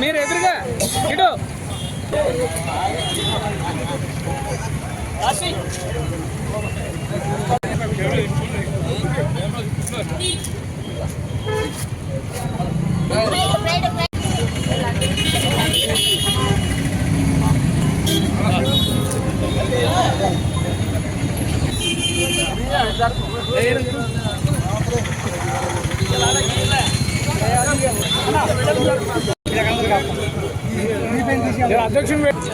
మీరు ఎదురుగా ఇటు మీరు అధ్యక్షుని పెట్టి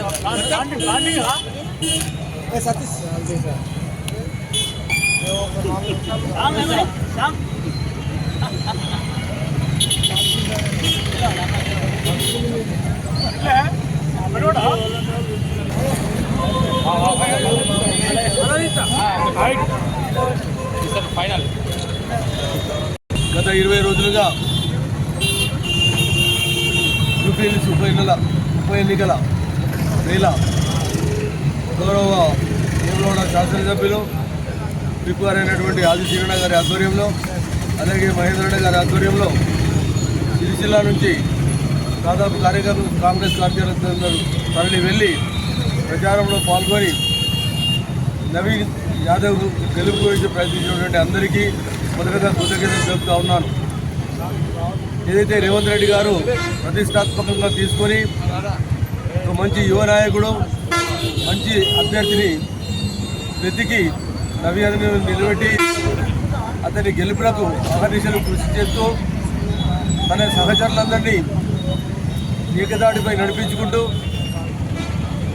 ఫైనల్ గత ఇరవై రోజులుగా యూపీఎల్సీ ఉప ఎన్నికల ఉప ఎన్నికల వేళ గౌరవ వేములవాడ శాసనసభ్యులు పిప్పుగారు అయినటువంటి ఆది శ్రీరణ గారి ఆధ్వర్యంలో అలాగే మహేంద్రరెడ్డి గారి ఆధ్వర్యంలో సిరిసిల్ల నుంచి దాదాపు కార్యకర్తలు కాంగ్రెస్ కార్యకర్తలు తరలి వెళ్ళి ప్రచారంలో పాల్గొని నవీన్ యాదవ్ గెలుపు గురించి ప్రయత్నించినటువంటి అందరికీ మొదటగా కృతజ్ఞతలు చెప్తా ఉన్నాను. ఏదైతే రేవంత్ రెడ్డి గారు ప్రతిష్టాత్మకంగా తీసుకొని ఒక మంచి యువ నాయకుడు మంచి అభ్యర్థిని వెతికి నవీన్ని నిలబెట్టి అతని గెలుపులకు అహర్నిశలు కృషి చేస్తూ తన సహచరులందరినీ ఏకదాటిపై నడిపించుకుంటూ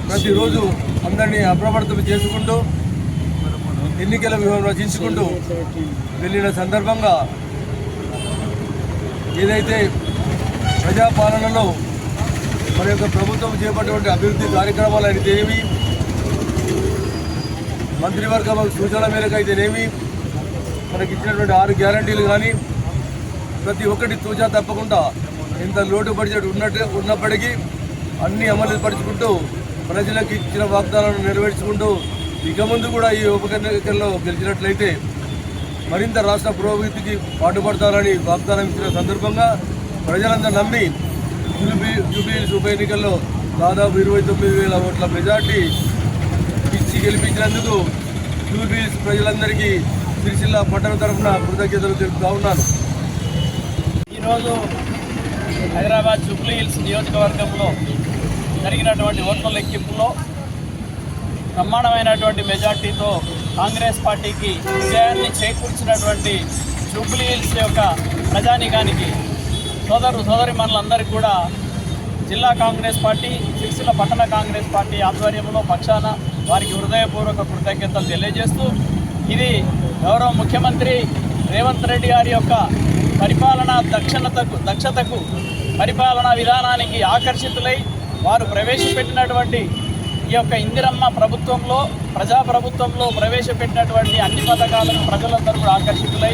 ప్రతిరోజు అందరినీ అప్రమత్తం చేసుకుంటూ ఎన్నికల వ్యూహం రచించుకుంటూ వెళ్ళిన సందర్భంగా ఏదైతే ప్రజాపాలనలో మన యొక్క ప్రభుత్వం చేపట్టినటువంటి అభివృద్ధి కార్యక్రమాలు అయితేనేమి మంత్రివర్గం సూచన మేరకు అయితేనేమి మనకి ఇచ్చినటువంటి ఆరు గ్యారంటీలు కానీ ప్రతి ఒక్కటి తూచా తప్పకుండా ఇంత లోటు బడ్జెట్ ఉన్నట్టు ఉన్నప్పటికీ అన్నీ అమలు పరుచుకుంటూ ప్రజలకు ఇచ్చిన వాగ్దానాలను నెరవేర్చుకుంటూ ఇక ముందు కూడా ఈ ఉపకరణలో గెలిచినట్లయితే మరింత రాష్ట్ర పురోగతికి పాటుపడతారని వాగ్దానం ఇచ్చిన సందర్భంగా ప్రజలందరూ నమ్మి యూపీ యూపీఎల్సీ ఉప ఎన్నికల్లో దాదాపు ఇరవై తొమ్మిది వేల ఓట్ల మెజార్టీ ఇచ్చి గెలిపించినందుకు యూపీఎల్సీ ప్రజలందరికీ సిరిసిల్ల పట్టణ తరఫున కృతజ్ఞతలు తెలుపుతా ఉన్నాను. ఈరోజు హైదరాబాద్ జూబ్లీ హిల్స్ నియోజకవర్గంలో జరిగినటువంటి ఓట్ల లెక్కింపులో బ్రహ్మాండమైనటువంటి మెజార్టీతో కాంగ్రెస్ పార్టీకి విజయాన్ని చేకూర్చినటువంటి జూబ్లీ హిల్స్ యొక్క ప్రజానీకానికి సోదరు సోదరి మనలందరికీ కూడా జిల్లా కాంగ్రెస్ పార్టీ సిరిసిల్ల పట్టణ కాంగ్రెస్ పార్టీ ఆధ్వర్యంలో పక్షాన వారికి హృదయపూర్వక కృతజ్ఞతలు తెలియజేస్తూ ఇది గౌరవ ముఖ్యమంత్రి రేవంత్ రెడ్డి గారి యొక్క పరిపాలనా దక్షణతకు దక్షతకు పరిపాలనా విధానానికి ఆకర్షితులై వారు ప్రవేశపెట్టినటువంటి ఈ యొక్క ఇందిరమ్మ ప్రభుత్వంలో ప్రజా ప్రభుత్వంలో ప్రవేశపెట్టినటువంటి అన్ని పథకాలను ప్రజలందరూ కూడా ఆకర్షితులై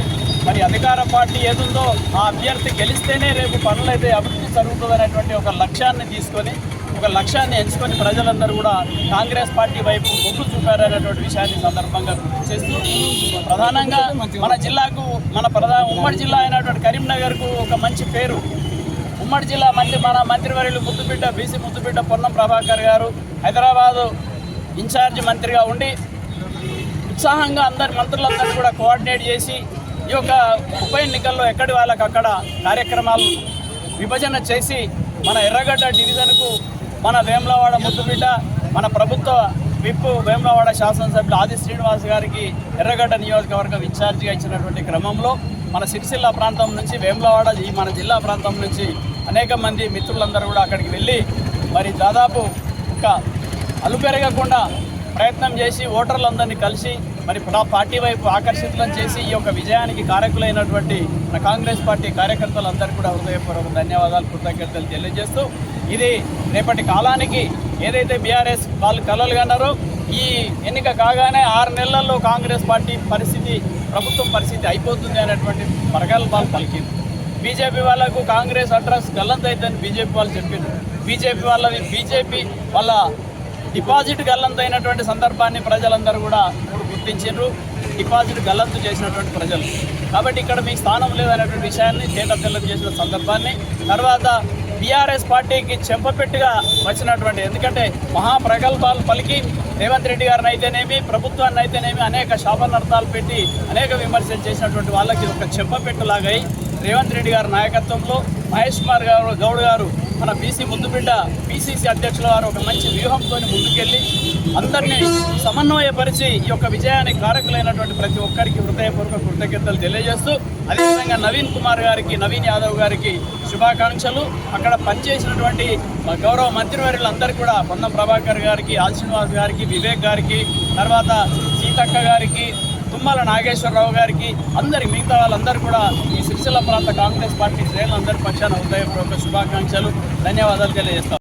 మరి అధికార పార్టీ ఏదుందో ఆ అభ్యర్థి గెలిస్తేనే రేపు పనులైతే అభివృద్ధి జరుగుతుందనేటువంటి ఒక లక్ష్యాన్ని తీసుకొని ఒక లక్ష్యాన్ని ఎంచుకొని ప్రజలందరూ కూడా కాంగ్రెస్ పార్టీ వైపు మొగ్గు చూపారనేటువంటి విషయాన్ని సందర్భంగా గుర్తు చేస్తూ ప్రధానంగా మన జిల్లాకు మన ప్రధాన ఉమ్మడి జిల్లా అయినటువంటి కరీంనగర్కు ఒక మంచి పేరు ఉమ్మడి జిల్లా మంత్రి మన మంత్రివర్యులు ముద్దుబిడ్డ బీసీ ముద్దుబిడ్డ పొన్నం ప్రభాకర్ గారు హైదరాబాదు ఇన్ఛార్జి మంత్రిగా ఉండి ఉత్సాహంగా అందరి మంత్రులందరూ కూడా కోఆర్డినేట్ చేసి ఈ యొక్క ఉప ఎన్నికల్లో ఎక్కడి వాళ్ళకి అక్కడ కార్యక్రమాలు విభజన చేసి మన ఎర్రగడ్డ డివిజన్కు మన వేములవాడ ముద్దుబిడ్డ మన ప్రభుత్వ విప్ వేములవాడ శాసనసభ్యులు ఆది శ్రీనివాస్ గారికి ఎర్రగడ్డ నియోజకవర్గం ఇన్ఛార్జిగా ఇచ్చినటువంటి క్రమంలో మన సిరిసిల్ల ప్రాంతం నుంచి వేములవాడ ఈ మన జిల్లా ప్రాంతం నుంచి అనేక మంది మిత్రులందరూ కూడా అక్కడికి వెళ్ళి మరి దాదాపు ఒక అలుపెరగకుండా ప్రయత్నం చేసి ఓటర్లందరినీ కలిసి మరి పార్టీ వైపు ఆకర్షితులను చేసి ఈ యొక్క విజయానికి కారకులైనటువంటి మన కాంగ్రెస్ పార్టీ కార్యకర్తలందరికీ కూడా హృదయపూర్వక ధన్యవాదాలు కృతజ్ఞతలు తెలియజేస్తూ ఇది రేపటి కాలానికి ఏదైతే బీఆర్ఎస్ వాళ్ళు కలలు కన్నారో ఈ ఎన్నిక కాగానే ఆరు నెలల్లో కాంగ్రెస్ పార్టీ పరిస్థితి ప్రభుత్వం పరిస్థితి అయిపోతుంది అనేటువంటి ప్రగల్భాలు పలికింది. బీజేపీ వాళ్ళకు కాంగ్రెస్ అడ్రస్ గల్లంత అవుతుందని బీజేపీ వాళ్ళు చెప్పింది బీజేపీ వాళ్ళది బీజేపీ వాళ్ళ డిపాజిట్ గల్లంత అయినటువంటి సందర్భాన్ని ప్రజలందరూ కూడా ఇప్పుడు గుర్తించారు డిపాజిట్ గల్లంతు చేసినటువంటి ప్రజలు. కాబట్టి ఇక్కడ మీకు స్థానం లేదనేటువంటి విషయాన్ని తేట తెల్లం చేసిన సందర్భాన్ని. తర్వాత బీఆర్ఎస్ పార్టీకి చెంపపెట్టుగా వచ్చినటువంటి ఎందుకంటే మహాప్రగల్భాలు పలికి రేవంత్ రెడ్డి గారిని అయితేనేమి ప్రభుత్వాన్ని అయితేనేమి అనేక శాపనర్థాలు పెట్టి అనేక విమర్శలు చేసినటువంటి వాళ్ళకి ఒక చెంపపెట్టులాగా రేవంత్ రెడ్డి గారి నాయకత్వంలో మహేష్ కుమార్ గారు గౌడ్ గారు మన బీసీ ముద్దుబిడ్డ బీసీసీ అధ్యక్షుల వారు ఒక మంచి వ్యూహంతో ముందుకెళ్ళి అందరినీ సమన్వయపరిచి ఈ యొక్క విజయానికి కారకులైనటువంటి ప్రతి ఒక్కరికి హృదయపూర్వక కృతజ్ఞతలు తెలియజేస్తూ అదేవిధంగా నవీన్ కుమార్ గారికి నవీన్ యాదవ్ గారికి శుభాకాంక్షలు. అక్కడ పనిచేసినటువంటి గౌరవ మంత్రివర్యులందరికీ కూడా పొన్నం ప్రభాకర్ గారికి ఆల్ శ్రీనివాస్ గారికి వివేక్ గారికి తర్వాత సీతక్క గారికి తుమ్మల నాగేశ్వరరావు గారికి అందరి మిగతా వాళ్ళందరూ కూడా ఈ సిరిసిల్ల ప్రాంత కాంగ్రెస్ పార్టీ శ్రేణులందరి పక్షాన ఉదయపూర్వక శుభాకాంక్షలు ధన్యవాదాలు తెలియజేస్తాం.